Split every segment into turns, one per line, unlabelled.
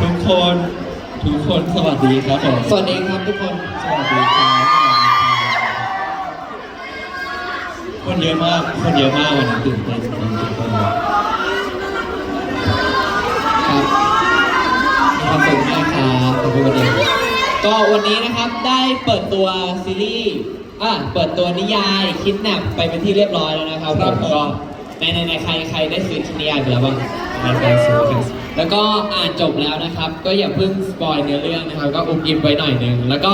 ทุกคนทุกคนสวัสดีครับผม
สวัสดีครับทุกคน
สวัสดีครับสวัสดีครับคนเยอะมาก คนเยอะมากวันนี้ตื่นเต้นตื่นเต้นมาก
ครับมีความสุขมากครับขอบคุณ วันนี้ก็วันนี้นะครับได้เปิดตัวซีรีส์อะเปิดตัวนิยายคิดแนบไปเป็นที่เรียบร้อยแล้วนะครับผม ก็ในในในใครใครได้ซื้อนิยายไปแล้วบ้าง
ในแฟนซีแฟนซี
แล้วก็อ่านจบแล้วนะครับ ก็อย่าเพิ่งสปอยเนื้อเรื่องนะครับ ก็อุบอิบไว้หน่อยหนึงแล้วก็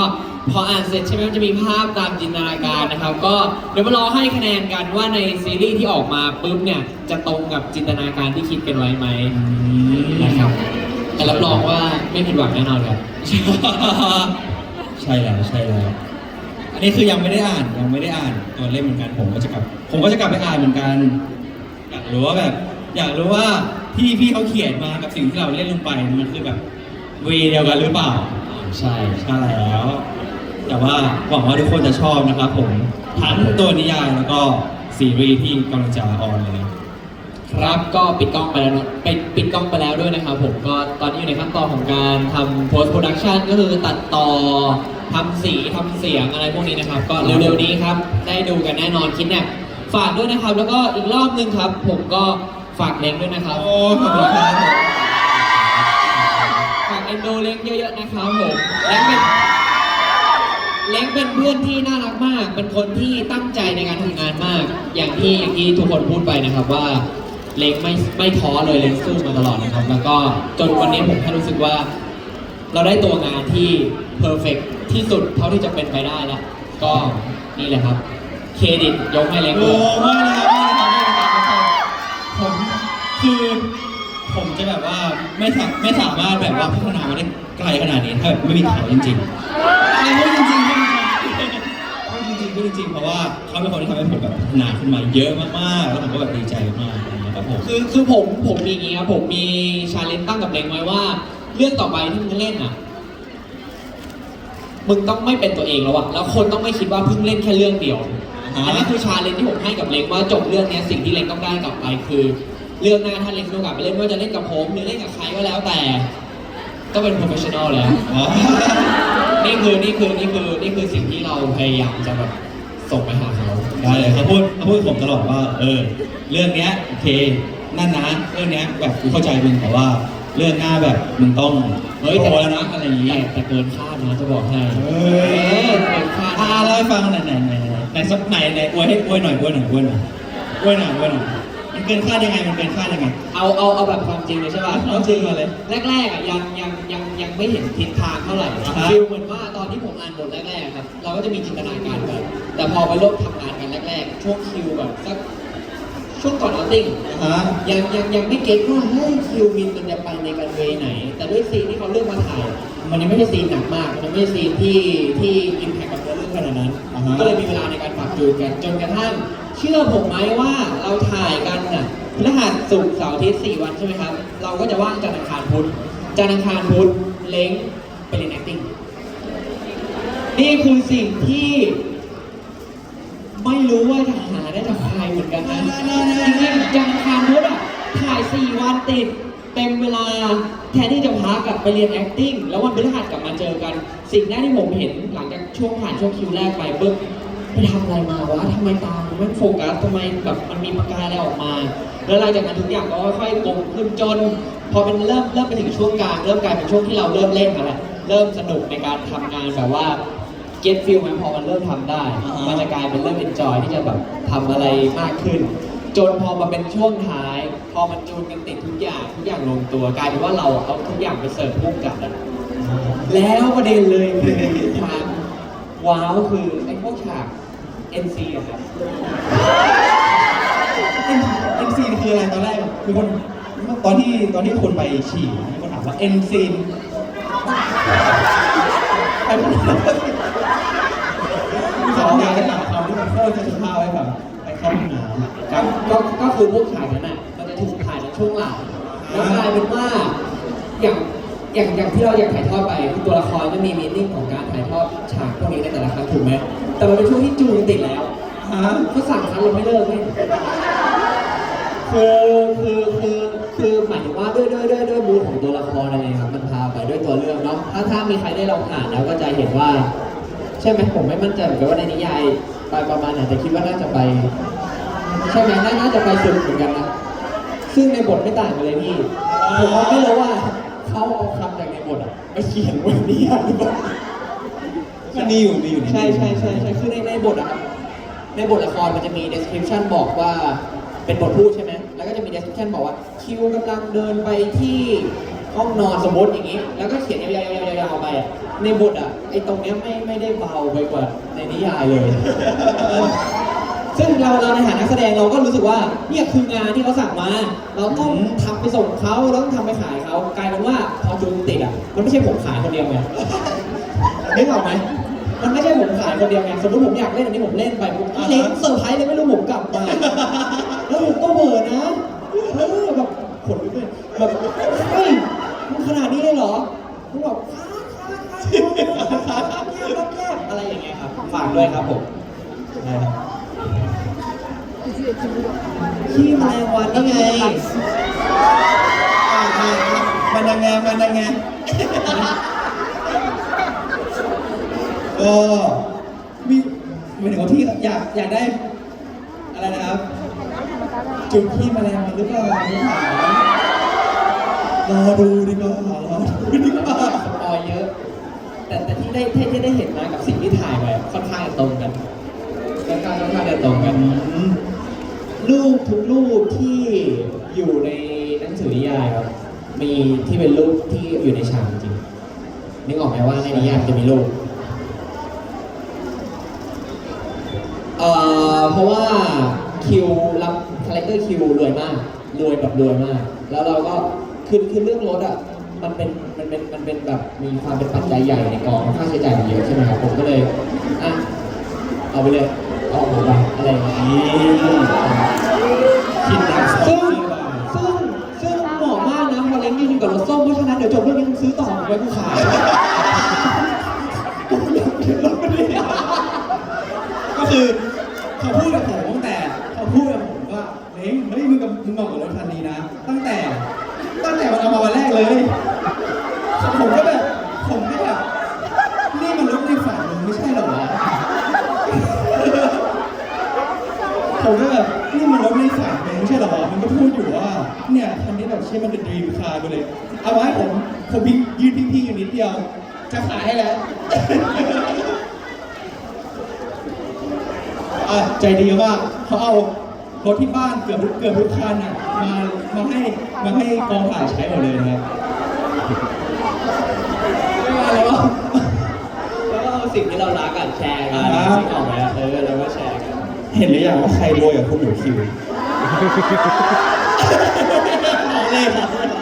พออ่านเสร็จใช่ไหมมันจะมีภาพตามจินตนาการนะครับ ก็เดี๋ยวมารอให้คะแนนกันว่าในซีรีส์ที่ออกมาปุ๊บเนี่ยจะตรงกับจินตนาการที่คิดกันไว้ไหมนะครับ แต่รับรองว่าไม่ผิดหวังแน่นอนครับ
ใช่แล้วใช่แล้วอันนี้คือยังไม่ได้อ่านยังไม่ได้อ่านตัวเล่มเหมือนกันผมก็จะกลับ ผมก็จะกลับไปอ่านเหมือนกัน อยากรู้ว่าแบบ อยากรู้ว่าที่พี่เขาเขียนมากับสิ่งที่เราเล่นลงไปมันคือแบบเวย์เดียวกันหรือเปล่า
ใช่
ใช่แล้ว แต่ว่าหวังว่าทุกคนจะชอบนะครับผมทั้งตัวนิยายแล้วก็ซีรีส์ที่กำลังจะออนเลย
ครับก็ปิดกล้องไปแล้วเนอะปิดปิดกล้องไปแล้วด้วยนะครับผมก็ตอนนี้อยู่ในขั้นตอนของการทำ post production ก็คือตัดต่อทำสีทำเสียงอะไรพวกนี้นะครับ ก็เร็วๆนี้ครับ ได้ดูกันแน่นอนคิดเนี่ยฝากด้วยนะครับ แล้วก็อีกรอบนึงครับ ผมก็ฝากเล้งด้วยนะครับ
โอ้ขอบคุณครับ
ฝากเอ็นดูเล้งเยอะๆนะครับผมเล้งเป็นเล้งเป็นเพื่อนที่น่ารักมาก เป็นคนที่ตั้งใจในการทำงานมาก อย่างที่อย่างที่ทุกคนพูดไปนะครับว่า เล้งไม่ไม่ท้อเลยเล้งสู้มาตลอดนะครับ แล้วก็จนวันนี้ผมแค่รู้สึกว่า เราได้ตัวงานที่เพอร์เฟกที่สุดเท่าที่จะเป็นไปได้แล้วก็นี่แหละครับ เครดิตยกให้เล้งเล
โอ้
ย
ไม่นะครับไม่นะครับไม่นะครับผมคือผมจะแบบว่าไม่สาไม่สามารถแบบว่าพัฒนามาได้ไกลขนาดนี้ถ้าแบบไม่มีเขาจริงๆอะไรพูดจริงๆพูดจริงๆพูดจริงๆพูดจริงๆเพราะว่าเขาเป็นคนที่ทำให้ผมแบบพัฒนาขึ้นมาเยอะมากๆแล้วผมก็แบบดีใจมากๆ ครับผม
คือคือผมผมมีอย่างงี้ครับผมมีชาเลนจ์ตั้งกับเล้งไว้ว่า เรื่องต่อไปที่มึงเล่นอะ มึงต้องไม่เป็นตัวเองแล้วอะแล้วคนต้องไม่คิดว่าเพิ่งเล่นแค่เรื่องเดียว
อ่าฮะ
อันนี้คือชาเลนจ์ที่ผมให้กับเล้งว่าจบเรื่องเนี้ยสิ่งที่เล้งต้องได้กลับไปคือ เรื่องหน้าถ้าเล้งมีโอกาสไปเล่นไม่ว่าจะเล่นกับผมหรือเล่นกับใครก็แล้วแต่ก็เป็น professional แล้ว
อ๋อ
นี่คือนี่คือนี่คือนี่คือสิ่งที่เราพยายามจะแบบ ส่งไปหาเขา
ได้เลยเขาพูดเขาพูดกับผมตลอดว่า เออ เรื่องเนี้ยโอเคนั่นนะเรื่องเนี้ยแบบกูเข้าใจมึงแต่ว่าเรื่องหน้าแบบมึงต้อง
เฮ้ย
โต
แต่
แล้วนะอะไรอย่างงี้
แต่แต่เกินคาดนะจะบอกให้
เฮ้ย
เออเกินคาด
อ่าเล่าให้ฟังหน่อยไหนไหนไหนไหนสักไหนไหนอวยให้อวยหน่อยอวยหน่อยอวยหน่อยอวยหน่อยอวยหน่อยมัน เกินคาดยังไงมันเกินคาดยังไง
เอาเอาเอาแบบความจริงเลยใช่ป่ะ
ความจริงมาเลย
แรกๆอะยังยังยังยังไม่เห็นทิศทางเท่าไหร่
อ่าฮะ
ฟิลเหมือนว่าตอนที่ผมอ่านบทแรกๆครับ เราก็จะมีจินตนาการกัน แต่พอไปเริ่มทำงานกันแรกๆ ช่วงคิวแบบสักช่วงก่อนเอาติ้ง
ฮะ
ยังยังยังไม่เก็ตว่าเฮ้ยคิวมินมันจะไปในกันเวย์ไหน แต่ด้วยซีนที่เขาเลือกมาถ่าย มันยังไม่ใช่ซีนหนักมาก มันไม่ใช่ซีนที่ที่อิมแพคกับเนื้อเรื่องขนาดนั้น
อ่าฮะ
ก็เลยมีเวลาในการปรับจูนกันจนกระทั่ง เชื่อผมไหมว่าเราถ่ายกันน่ะพฤหัสศุกร์เสาร์อาทิตย์สี่วันใช่ไหมครับ เราก็จะว่างจันทร์อังคารพุธจันทร์อังคารพุธเล้งไปเรียน acting นี่คือสิ่งที่ ไม่รู้ว่าจะหาได้จากใครเหมือนกันนะจริงๆจันทร์อังคารพุธอะถ่าย4วันติดเต็มเวลาแทนที่จะพักกลับไปเรียน acting แล้ววันพฤหัสกลับมาเจอกัน สิ่งแรกที่ผมเห็นหลังจากช่วงผ่านช่วงคิวแรกไปปุ๊บ ไปทำอะไรมาวะทำไมตามันไม่โฟกัสทำไมแบบมันมีประกายอะไรออกมา แล้วหลังจากนั้นทุกอย่างก็ค่อยๆกลมขึ้นจน พอเป็นเริ่มเริ่มไปถึงช่วงกลางเริ่มกลายเป็นช่วงที่เราเริ่มเล่นอะไรเริ่มสนุกในการทำงานแบบว่าเก็ตฟิลไหมพอมันเริ่มทำได้
อ่าฮะ
มันจะกลายเป็นเริ่มเอนจอยที่จะแบบทำอะไรมากขึ้น จนพอมาเป็นช่วงท้าย พอมันจูนกันติดทุกอย่างทุกอย่างลงตัวกลายเป็นว่าเราเอาทุกอย่างไปเสิร์ฟพุ่งกับอะ แล้วประเด็นเลยคือความว้าวคือไอ้พวกฉาก NC อะครับ
เอ็นซีคืออะไรตอนแรกอะคือคนตอนที่ตอนที่คนไปฉี่มีคนถามว่าเอ็นซีนใครพูดสองอย่างจะถามคำที่มันโคตรจะสุภาพไว้แบบไปเข้าห้องน้ำ
ครับก็ก็คือพวกฉากนั้นน่ะมันจะถูกถ่ายในช่วงหลังแล้วกลายเป็นว่าอย่าง อย่างอย่างที่เราอยากถ่ายทอดไปคือตัวละครจะมีมีนิ่งของการถ่ายทอดฉากพวกนี้ในแต่ละครั้งถูกไหมแต่มันเป็นช่วงที่จูนติดแล้ว
ฮะ
เขาสั่งครั้งเราไม่เลิกเลยคือคือคือคือหมายถึงว่าด้วยด้วยด้วยด้วยมูดของตัวละครอะไรครับมันพาไปด้วยตัวเรื่องเนาะถ้าถ้ามีใครได้ลองอ่านแล้วก็จะเห็นว่า ใช่ไหมผมไม่มั่นใจเหมือนกันว่าในนิยายไปประมาณไหนแต่คิดว่าน่าจะไป ใช่ไหมน่าน่าจะไปสุดเหมือนกันนะซึ่งในบทไม่ต่างกันเลยพี่ผมว่าไม่รู้ว่า เขาเอาคำจากในบทอะไปเขียนไว้ในนิยายหรือเปล่า
มันมีอยู่มีอยู่
ใช่ใช่ใช่ใช่คือในในบทอะครับในบทละครมันจะมี description บอกว่าเป็นบทพูดใช่ไหมแล้วก็จะมี description บอกว่าคิวกำลังเดินไปที่ห้องนอนสมมติอย่างนี้ แล้วก็เขียนยาวๆๆๆๆไปอะในบทอะไอ้ตรงเนี้ยไม่ไม่ได้เบาไปกว่าในนิยายเลย ซึ่งเราเราในฐานะนักแสดงเราก็รู้สึกว่าเนี่ยคืองานที่เขาสั่งมา เราต้องทำไปส่งเขาเราต้องทำไปขายเขากลายเป็นว่าพอจูนติดอะมันไม่ใช่ผมขายคนเดียวไงนึกออกไหมมันไม่ใช่ผมขายคนเดียวไงสมมติผมอยากเล่นอันนี้ผมเล่นไปผมเล่นเซอร์ไพรส์เลยไม่รู้ผมกลับมาแล้วผมก็เบื่อนะเออแบบขนลุกเลยแบบเฮ้ยมันขนาดนี้เลยเหรอผมแบบค้าค้าค้าค้าแยกรับแยกอะไรอย่างเงี้ยครับฝากด้วยครับผม
นะครับ
ขี้แมลงวันนี่ไง
อ่าอ่าอ่ามันยังไงมันยังไง ก็มีหมายถึงว่าพี่อยากอยากได้ อะไรนะครับ จุดที่แมลงมันหรือเปล่าหรือเปล่ารอดูดีกว่ารอดูดีกว่า
ปอยเยอะ แต่แต่ที่ได้ที่ที่ได้เห็นมากับสิ่งที่ถ่ายไปค่อนข้างจะตรงกันค่อนข้างค่อนข้างจะตรงกัน
อืม
รูปทุกรูปที่อยู่ในหนังสือนิยายครับมีที่เป็นรูปที่อยู่ในฉากจริงนึกออกไหมว่าในนิยายจะมีรูปเอ่อเพราะว่าคิวรับคาแรคเตอร์คิวรวยมากรวยแบบรวยมาก แล้วเราก็คือคือเรื่องรถอะมันเป็นมันเป็นมันเป็นแบบมีความเป็นปัจจัยใหญ่ในกองค่าใช้จ่ายเยอะใช่ไหมครับผมก็เลยอะเอาไปเลย เอาออกอะไรอย่างนี้
คิดหนัก
ซึ่งซึ่งซึ่งเหมาะมากนะพอเล้งยืนอยู่กับรถส้มเพราะฉะนั้นเดี๋ยวจบเรื่องนี้มึงซื้อต่อไว้กูขายกูอยากเห็นรถมันเนี่
ก็คือเขาพูดกับผมตั้งแต่เขาพูดกับผมว่าเฮ้ยเฮ้มึงกับมึงบอกกับรถคันนี้นะ ตั้งแต่ ตั้งแต่มันเอามาวันแรกเลย ผมก็แบบผมก็แบบนี่มันรถในฝันมึงไม่ใช่เหรอวะผมก็แบบนี่มันรถในฝันมึงไม่ใช่เหรอวะมันก็พูดอยู่ว่าเนี่ยคันนี้แบบใช่มันเป็นดรีมคาร์ ไปเลย เอาไว้ผม ผมพิงยืนพิงๆอยู่นิดเดียว จะขายให้แล้วอะใจดีมากเขาเอารถที่บ้านเกือบเกือบทุกคันอะมามาให้มาให้กองถ่ายใช้หมดเลยนะครับ
ไม่มาแล้วก็แล้วก็เอาสิ่งที่เรารักกันแชร์กัน
อ่า
สิ่งออกไหมเออแล้วก็แชร์กัน
เห็นหรือยังว่าใครรวยกับคุณหนูคิวเลยครับ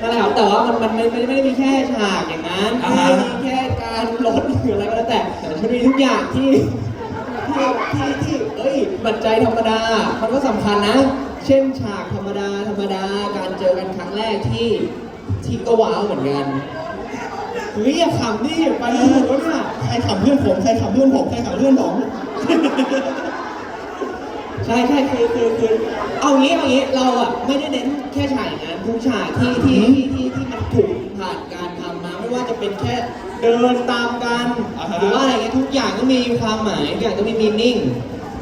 นั่นแหละครับแต่ว่ามันมันไม่ไม่ไม่ได้มีแค่ฉากอย่างนั้น
อ่า
ไม่
ฮะ
ได้มีแค่การลดหรืออะไรก็แล้วแต่แต่มันมีทุกอย่างที่ที่ที่ที่เอ้ยปัจจัยธรรมดา มันก็สำคัญนะ เช่นฉากธรรมดาธรรมดาการเจอกันครั้งแรกที่ที่ก็ว้าวเหมือนกันเฮ้ยอย่าขำดิไปดูวะเนี่ย
ใครขำเพื่อนผม ใครขำเพื่อนผม ใครขำเพื่อนผม
ใช่ใช่คือคือคือเอางี้เอางี้เราอะไม่ได้เน้นแค่ฉากอย่างนั้นทุกฉากที่ที่
อืม
ที่ที่ที่มันถูกผ่านการทำมาไม่ว่าจะเป็นแค่เดินตามกัน
อ่าฮะ
หรือว่าอะไรเงี้ยทุกอย่างก็มีความหมายทุกอย่างก็มีมีนิ่ง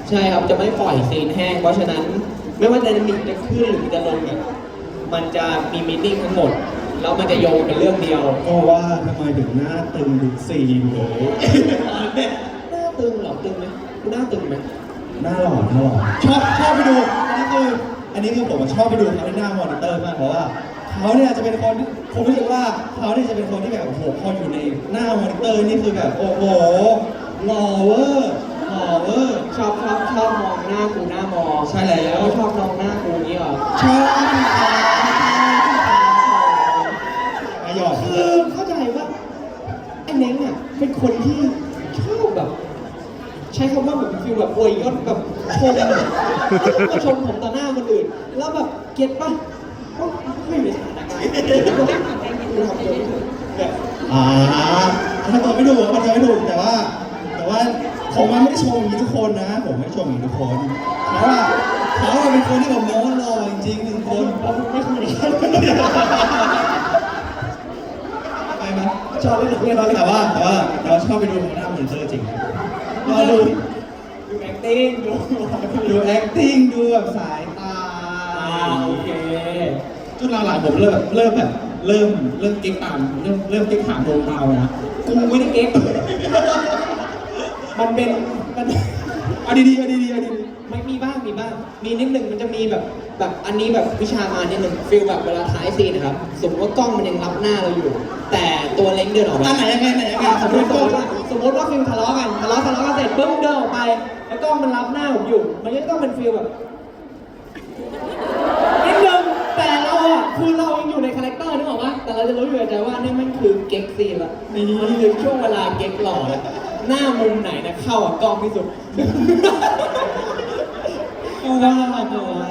ใช่ครับจะไม่ปล่อยซีนแห้ง เพราะฉะนั้นไม่ว่าจะมีจะขึ้นหรือจะลงเนี่ยมันจะมีมีนิ่งทั้งหมดแล้วมันจะโยงเป็นเรื่องเดียว
ก็ว่าทำไมถึงหน้าตึงดุซีนเลย
หน้าตึงเหรอตึงไหมกูหน้าตึงไหม
หน้าหล่อหน้าหล่อชอบชอบไปดู อันนี้คือ อันนี้คือผมอะชอบไปดูเขาในหน้ามอนิเตอร์มากเพราะว่าเขาเนี่ยจะเป็นคนที่ผมรู้สึกว่าเขาเนี่ยจะเป็นคนที่แบบโอ้โหพออยู่ในหน้ามอนิเตอร์นี่คือแบบโอ้โหหล่อเวอร์หล่อเวอร์
ชอบชอบชอบมองหน้ากูหน้ามอง
ใช่แล้ว
ชอบมองหน้ากูนี้เหรอ
ชอบมาหยอด
คือเข้าใจว่าไอ้เล้งอะเป็นคนที่ชอบแบบใช้คำว่าเหมือนฟิลแบบอวยยศแบบชมมาชมผมต่อหน้าคนอื่น แล้วแบบเก็ตป่ะว่าไม่อยู่ในสถานการณ์
อ่าถ้าตัวไม่ถูกมันจะไม่ถูกแต่ว่า แต่ว่าผมมันไม่ได้ชมอย่างนี้ทุกคนนะ ผมไม่ได้ชมอย่างนี้ทุกคนเพราะว่าเขาเป็นคนที่ผมมองว่าหล่อจริงๆหนึ่งคนไม่คุยไปไหมชอบเล่นหนังเรื่องแต่ว่าแต่ว่าแต่ว่าชอบไปดูของหน้าเหมือนเธอจริง รอดู
ดู acting ดู
ดู acting ดูแบบสายตา
อ่าโอเค
จนหลังๆผมเริ่มแบบเริ่มแบบเริ่มเริ่มเก๊กตามเริ่มเริ่มเก๊กถามดวงดาวนะ
กูไม่ได้เก๊กมันเป็นมัน
เอาดีๆเอาดีๆเอาดี
ไม่มีบ้างมีบ้าง มีนิดหนึ่งมันจะมีแบบแบบอันนี้แบบวิชามานิดหนึ่งฟิลแบบเวลาถ่ายซีนนะครับ สมมติว่ากล้องมันยังรับหน้าเราอยู่ แต่ตัวเล้งเดินออก
ๆ
มา
อันไหนยังไงไหนยังไง
อะส
ส
ม
ม
ม
ม
ติ
ติ
สม
ก็
มติว่าสมมติว่าฟิลทะเลาะกันทะเลาะทะเลาะกันเสร็จ ปุ๊บเดินออกไป แล้วกล้องมันรับหน้าผมอยู่ มันก็ต้องเป็นฟิลแบบนิดนึงแต่เราอะคือเรายังอยู่ในคาแรคเตอร์นึกออกปะแต่เราจะรู้อยู่ในใจว่านี่มันคือเก๊กซีนละนี่มันคือช่วงเวลาเก๊กหล่อละหน้ามุมไหนนะเข้ากับกล้องที่สุดแล้ว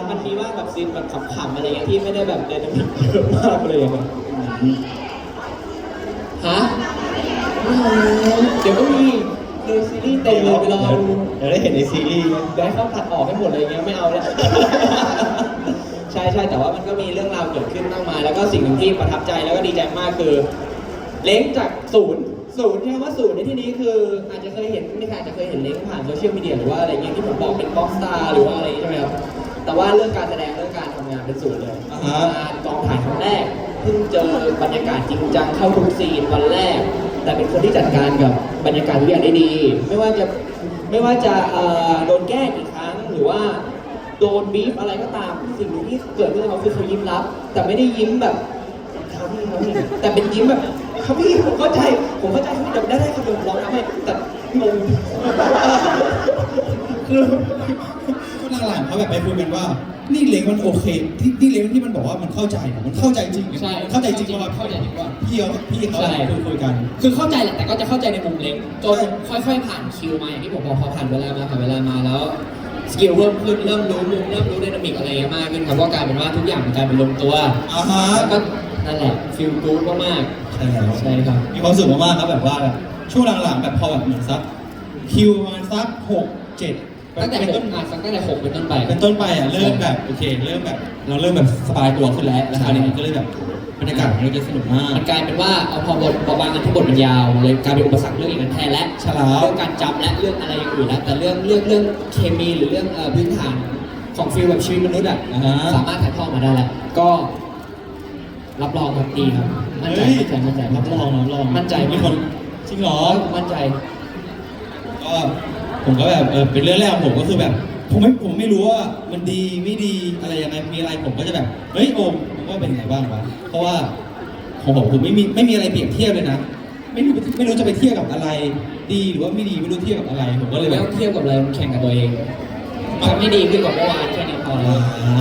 มันมีว่าแบบซีนแบบขำๆอะไรเงี้ยที่ไม่ได้แบบไดนามิกเยอะมากเลยอะฮะเอาเดี๋ยวก็มี ในซีรีส์เต็มเลยไปรอดู
เดี๋ยวได้เห็นในซีรีส์
เดี๋ยวให้เขาตัดออกให้หมดเลยเงี้ยไม่เอาแล้ว ใช่ใช่แต่ว่ามันก็มีเรื่องราวเกิดขึ้นมากมายแล้วก็สิ่งหนึ่งที่ประทับใจแล้วก็ดีใจมากคือ เล้งจากศูนย์ศูนย์ใช่คำว่าศูนย์ในที่นี้คือ อาจจะเคยเห็นไม่ใครอาจจะเคยเห็นเล้งผ่านโซเชียลมีเดียหรือว่าอะไรเงี้ยที่ผมบอกเป็นบ็อกสตาร์หรือว่าอะไรใช่ไหมครับแต่ว่าเรื่องการแสดงเรื่องการทำงานเป็นศูนย์เลย
อ่าฮะ
งานกองถ่ายครั้งแรกเพิ่งเจอบรรยากาศจริงจังเข้าทุกซีนวันแรก แต่เป็นคนที่จัดการกับบรรยากาศทุกอย่างได้ดี ไม่ว่าจะไม่ว่าจะเอ่อโดนแกล้งอีกครั้งหรือว่าโดนบีฟอะไรก็ตามสิ่งหนึ่งที่เกิดขึ้นกับเขาคือเขายิ้มรับ แต่ไม่ได้ยิ้มแบบครับพี่ครับพี่แต่เป็นยิ้มแบบครับพี่ผมเข้าใจผมเข้าใจครับแต่ได้ได้ครับเดี๋ยวผมลองทำให้แต่งงคือ
ช่วงหลังๆเขาแบบไปคุยกันว่า นี่เล้งมันโอเค ที่นี่เล้งที่มันบอกว่ามันเข้าใจเนี่ยมันเข้าใจจริง
ใช่
เข้าใจจริงว่า
เข้าใจจริงว่า
พี่เขาพี่เขา
ใช่
คุยคุยกัน
คือเข้าใจแหละแต่ก็จะเข้าใจในมุมเล็กจนค่อยๆผ่านคิวมาอย่างที่ผมบอกพอผ่านเวลามาผ่านเวลามาแล้วสกิลเพิ่มขึ้นเริ่มรู้มุมเริ่มรู้ไดนามิกอะไรเงี้ยมากขึ้นครับก็กลายเป็นว่าทุกอย่างมันกลายเป็นลงตัว
อ่าฮะ
แล้วก็นั่นแหละฟิลกู๊ดมาก
ใช่แล้ว
ๆใช่ครับ
มีความสุขมากๆครับแบบว่าแบบช่วงหลังๆแบบพอแบบเหมือนซักคิวประมาณสักหกเจ็ด
ตั้งแต่
เป็น
ห
ต้
ก
น
อะตั้งแต่หกเป็นต้นไป
เป็นต้นไปอะเริ่มแบบโอเค เริ่มแบบ เราเริ่มแบบสบายตัวขึ้นแล้วแล้วคราวนี้มันก็เลยแบบบรรยากาศมันก็จะสนุกมาก
มันกลายเป็นว่าเอาพอบทพอบางอันที่บทมันยาวเลยกลายเป็นอุปสรรคเรื่องอย่างนั้นแทนและ
ใช่แล้ว
เรื่องการจำและเรื่องอะไรอย่างอื่นแล้วแต่เรื่องเรื่องเรื่องเคมีหรือเรื่องเอ่อพื้นฐานของฟิลแบบชีวิตมนุษย์อะ
อ่าฮะ
สามารถถ่ายทอดมาได้แล้วก็รับรองครับดีครับมั่นใจ
เฮ้ย
มั่นใจมั่นใจ
รับรองรับรอง
มั่นใจ
มีคนจริงเหรอ
มั่นใจ
ก็ ผมก็แบบเออเป็นเรื่องแรกของผมก็คือแบบ ผมไม่ผมไม่รู้ว่ามันดีไม่ดีอะไรยังไงมีอะไรผมก็จะแบบเฮ้ยโอมผมว่าเป็นไงบ้างวะเพราะว่าของผมคือไม่มีไม่มีอะไรเปรียบเทียบเลยนะไม่รู้ไม่รู้จะไปเทียบกับอะไร ดีหรือว่าไม่ดีไม่รู้เทียบกับอะไร ผมก็เลยแบ
ไม่
บ
ต้องเทียบกับอะไรมันแข่งกับตัวเองทำให้ดีขึ้นกว่าเมื่อวานแค่นี้พอแล้ว
อ่า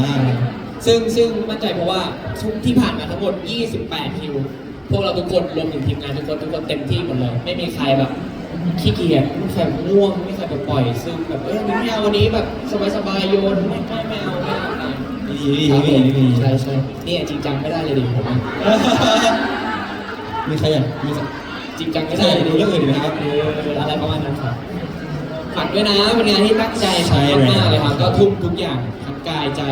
ซึ่งซึ่งมั่นใจเพราะว่าทุกที่ผ่านมาทั้งหมด 28 คิว พวกเราทุกคนรวมถึงทีมงานทุกคนทุกคนเต็มที่หมดเลย ไม่มีใครแบบ ขี้เกียจไม่มีใครง่วงไม่มีใครแบบปล่อยซึ่งแบบเอ้ยวันนี้ไม่เอาวันนี้แบบสบายๆโยนไม่ไม่ไม่เอาไม่เอา ไม่
ม่ดีไม่ดีไม่ดี
ใช่ใช่เนี่ยจริงจังไม่ได้เลยดิผมอะ
มีใครอยากมีใคร
จริงจังไม่ได้เลยดิ
ใช่ดูเรื่องอื่นดีไหมครับ
เอออะไรประมาณนั้นครับฝากด้วยนะเป็นงานที่ตั้งใจ
ใช่เลย
มากๆเลยครับ ก็ทุ่มทุกอย่างทั้งกายใจ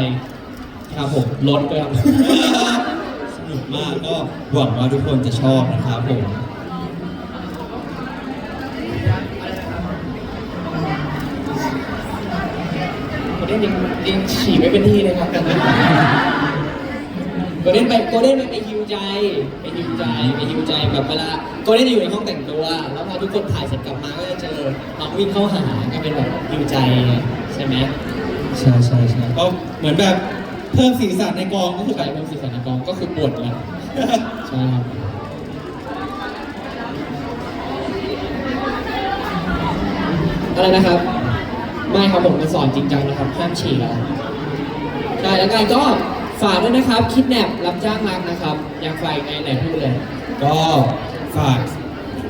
ครับผมลดด้วยครับ
สนุกมากก็หวังว่าทุกคนจะชอบนะครับผม
โกล เด้นยังยังฉี่ไม่เป็นที่เลยครับโกลเด้นไปโกลเด้นไปไปฮิวใจไปฮิวใจไปฮิวใจแบบเวลาโกลเด้นอยู่ในห้องแต่งตัว แล้วพอทุกคนถ่ายเสร็จกลับมาก็จะเจอน้องวิ่งเข้าหาก็เป็นแบบฮิวใจใช่ไหม
ใช่ใช่ใช่ก็เหมือนแบบเพิ่มสีสันในกองก็คือ
ใค
แบ
ร
บ
เป็นสีสันในกองก็คือปวดแล้วใช่ครับอะไรนะครับ ไม่ครับผมจะสอนจริงจังนะครับห้ามฉี่แล้วใช่แล้วกันก็ฝากด้วยนะครับคิดแนบรับจ้างรักนะครับอยากฝากยังไงไหนพูดเลย
ก็ฝาก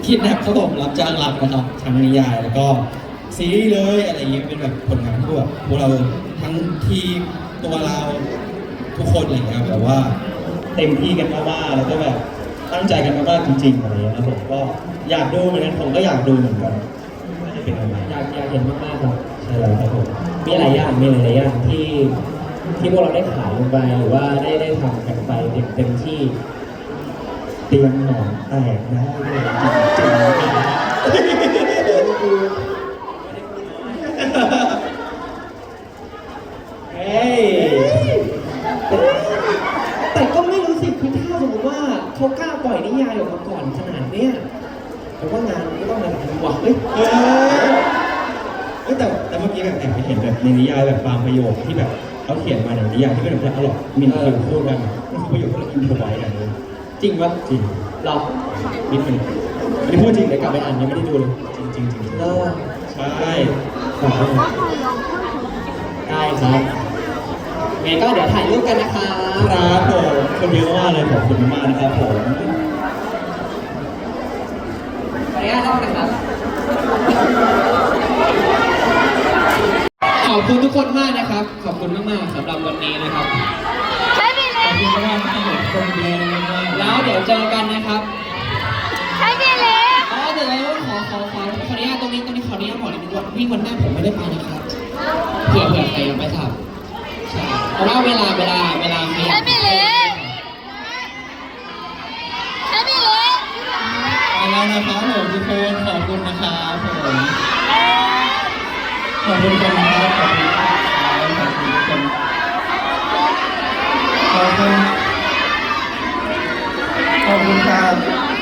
คิดนะครับผมรับจ้างรับนะครับทั้งนิยายแล้วก็ซีรีส์เลยอะไรอย่างเงี้ยเป็นแบบผลงานที่แบบพวกเราทั้งทีมตัวเราทุกคนอะไรอย่างเงี้ยแบบว่า เต็มที่กันมากๆแล้วก็แบบตั้งใจกันมากๆจริงๆอะไรอย่างเงี้ยครับผมก็อยากดูเหมือนกันผมก็อยากดูเหมือนกันว่าจะเป็นยังไง
อยากอยากเห็นมากๆครับ
ใช่แล้วครับผม
มีหลายอย่างมีหลายอย่างที่ที่พวกเราได้ขายลงไปหรือว่าได้ได้ทำกันไปเต็มที่
เตียงหนอนแตกได้เลยจริงๆ
เฮ้ยแต่แต่ก็ไม่รู้สิคือถ้าสมมติว่าเขากล้าปล่อยนิยายออกมาก่อนขนาดเนี้ยผมว่างานมันก็ต้องระดับหนึงว่ะเฮ้ย
เออเอ้ยแต่แต่เมื่อกี้แบบแอบไปเห็นแบบในนิยายแบบบางประโยคที่แบบเขาเขียนมาในนิยายที่เป็นแบบอร่อยมินเคยพูดกันมันคือประโยคที่เราอินพอไว้กันเลย
จริงปะ
จริง
เรา
นิดนึงไม่ได้พูดจริงเดี๋ยวกลับไปอ่านยังไม่ได้ดูเลยจริงจริงจริง
เรา
ใช่
ได้ครับไงก็เดี๋ยวถ่ายรูปกันนะคะ
ครับผมคนเยอะมากเลยขอบคุณมากนะครับผม
ขออนุญาตเล่านะครับขอบ คุณทุกคนมากนะครับ ขอบคุณมากๆสำหรับวันนี้นะครับ
ขอบคุณมากนะครับผมคนเยอะมากๆ
แล้วเดี๋ยวเจอกันนะครับ
ใช้ดีเลย
อ๋อเดี๋ยวเราขอขอขอขออนุญาตตรงนี้ตรงนี้ขออนุญาตบอกนิดนึงว่าวิ่งวันหน้าผมไม่ได้ไปนะครับเผื่อเผื่อใครยังไม่ทราบใช่เพราะว่าเวลาเวลาเวลาใครอยาก
ใช้ดีเลยใช้ดีเลย
ไปแล้วนะครับผมทุกคนขอบคุณนะครับผม ขอบคุณครับขอบคุณครับขอบคุณขอบคุณครั